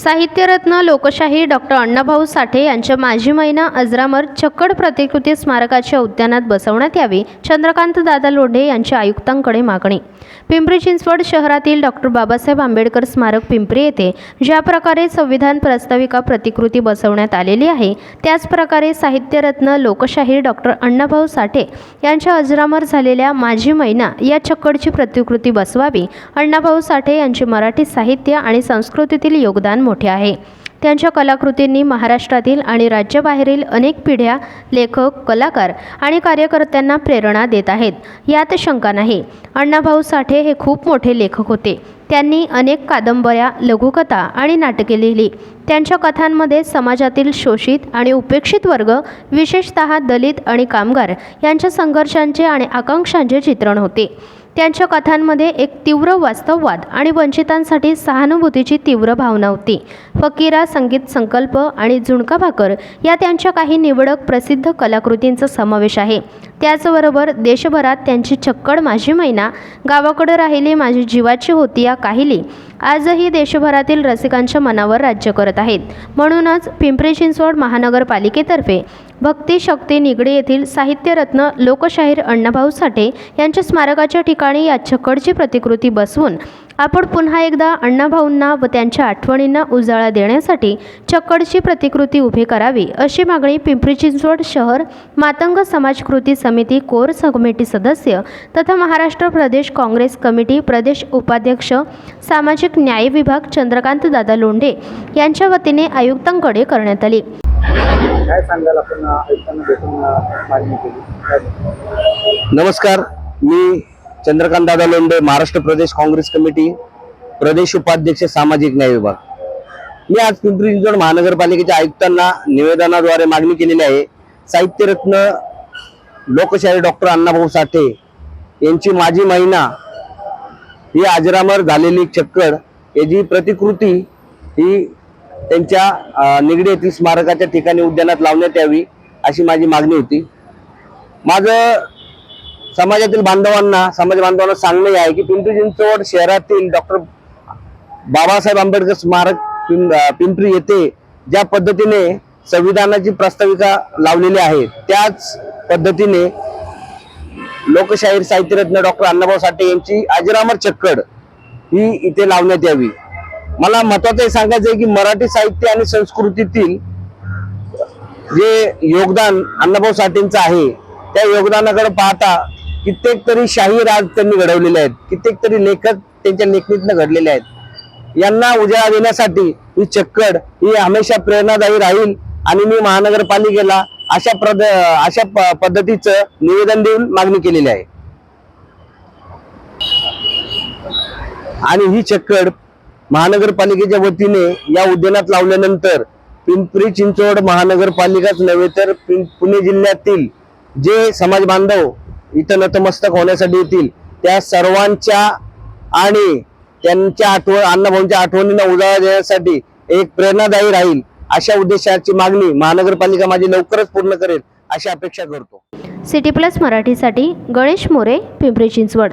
साहित्यरत्न लोकशाही डॉक्टर अण्णाभाऊ साठे यांच्या माजी महिना अजरामर चक्कड प्रतिकृती स्मारकाच्या उद्यानात बसवण्यात यावी चंद्रकांत दादा लोढे यांच्या आयुक्तांकडे मागणी. पिंपरी चिंचवड शहरातील डॉक्टर बाबासाहेब आंबेडकर स्मारक पिंपरी येथे ज्या प्रकारे संविधान प्रस्ताविका प्रतिकृती बसवण्यात आलेली आहे त्याचप्रकारे साहित्यरत्न लोकशाहीर डॉक्टर अण्णाभाऊ साठे यांच्या अजरामर झालेल्या माजी मैना या चक्कडची प्रतिकृती बसवावी अण्णाभाऊ साठे यांचे मराठी साहित्य आणि संस्कृतीतील योगदान मोठे आहे. त्यांच्या कलाकृतींनी महाराष्ट्रातील आणि राज्याबाहेरील अनेक पिढ्या लेखक कलाकार आणि कार्यकर्त्यांना प्रेरणा देत आहेत. यात शंका नाही. अण्णाभाऊ साठे हे खूप मोठे लेखक होते. त्यांनी अनेक कादंबऱ्या लघुकथा आणि नाटके लिहिली. त्यांच्या कथांमध्ये समाजातील शोषित आणि उपेक्षित वर्ग विशेषतः दलित आणि कामगार यांच्या संघर्षांचे आणि आकांक्षांचे चित्रण होते. त्यांच्या कथांमध्ये एक तीव्र वास्तववाद आणि वंचितांसाठी सहानुभूतीची तीव्र भावना होती. फकीरा संगीत संकल्प आणि झुणका भाकर या त्यांच्या काही निवडक प्रसिद्ध कलाकृतींचा समावेश आहे. त्याचबरोबर देशभरात त्यांची छक्कड माझी मैना गावाकडे राहिली माझी जीवाची होती या काहिली आजही देशभरातील रसिकांच्या मनावर राज्य करत आहेत. म्हणूनच पिंपरी चिंचवड महानगरपालिकेतर्फे भक्ती शक्ती निगडी येथील साहित्यरत्न लोकशाहीर अण्णाभाऊ साठे यांच्या स्मारकाच्या ठिकाणी या छक्कडची प्रतिकृती बसवून आपण पुन्हा एकदा अण्णाभाऊंना व त्यांच्या आठवणींना उजाळा देण्यासाठी छक्कडची प्रतिकृती उभी करावी अशी मागणी पिंपरी चिंचवड शहर मातंग समाज कृती समिती कोर समिती सदस्य तथा महाराष्ट्र प्रदेश काँग्रेस कमिटी प्रदेश उपाध्यक्ष सामाजिक न्याय विभाग चंद्रकांत दादा लोंढे यांच्या वतीने आयुक्तांकडे करण्यात आली. काय सांगाल आपण आयुक्तांना भेटून मागणी केली? नमस्कार मी चंद्रकांत दादा लोंढे महाराष्ट्र प्रदेश काँग्रेस कमिटी प्रदेश उपाध्यक्ष सामाजिक न्याय विभाग. मी आज पिंपरी चिंचवड महानगरपालिकेच्या आयुक्तांना निवेदनाद्वारे मागणी केलेली आहे. साहित्यरत्न लोकशाही डॉक्टर अण्णाभाऊ साठे यांची माझी महिना ही आजरामर झालेली चक्कर याची प्रतिकृती ही त्यांच्या निगडी येथील स्मारकाच्या ठिकाणी उद्यानात लावण्यात यावी अशी माझी मागणी होती. माझं समाजातील बांधवांना समाज बांधवांना सांगणे आहे की पिंपरी चिंचवड शहरातील डॉक्टर बाबासाहेब आंबेडकर स्मारक पिंपरी येथे ज्या पद्धतीने संविधानाची प्रस्ताविका लावलेली आहे त्याच पद्धतीने लोकशाहीर साहित्यरत्न डॉक्टर अण्णाभाऊ साठे यांची अजरामर चक्कड ही इथे लावण्यात यावी. मला महत्वाचं हे सांगायचं आहे की मराठी साहित्य आणि संस्कृतीतील जे योगदान अण्णाभाऊ साठेंचं आहे त्या योगदानाकडे पाहता कित्येक तरी शाही राज त्यांनी घडवलेले आहेत कित्येक तरी लेखक त्यांच्या लेखणीतनं घडलेले आहेत. यांना उजाळा देण्यासाठी ही चक्कड ही हमेशा प्रेरणादायी राहील आणि मी महानगरपालिकेला अशा प्रद अशा प- पद्धतीचं निवेदन देऊन मागणी केलेली आहे. आणि ही चक्कड महानगरपालिकेच्या वतीने या उद्यानात लावल्यानंतर पिंपरी चिंचवड महानगरपालिकाच नव्हे तर पुणे जिल्ह्यातील जे समाज बांधव इथं नतमस्तक होण्यासाठी येतील त्या सर्वांच्या आणि त्यांच्या आठवण अण्णाभाऊंच्या आठवणींना उजाळा देण्यासाठी एक प्रेरणादायी राहील अशा उद्देशाची मागणी महानगरपालिका माझी लवकरच पूर्ण करेल अशी अपेक्षा करतो. सिटी प्लस मराठीसाठी गणेश मोरे पिंपरी चिंचवड.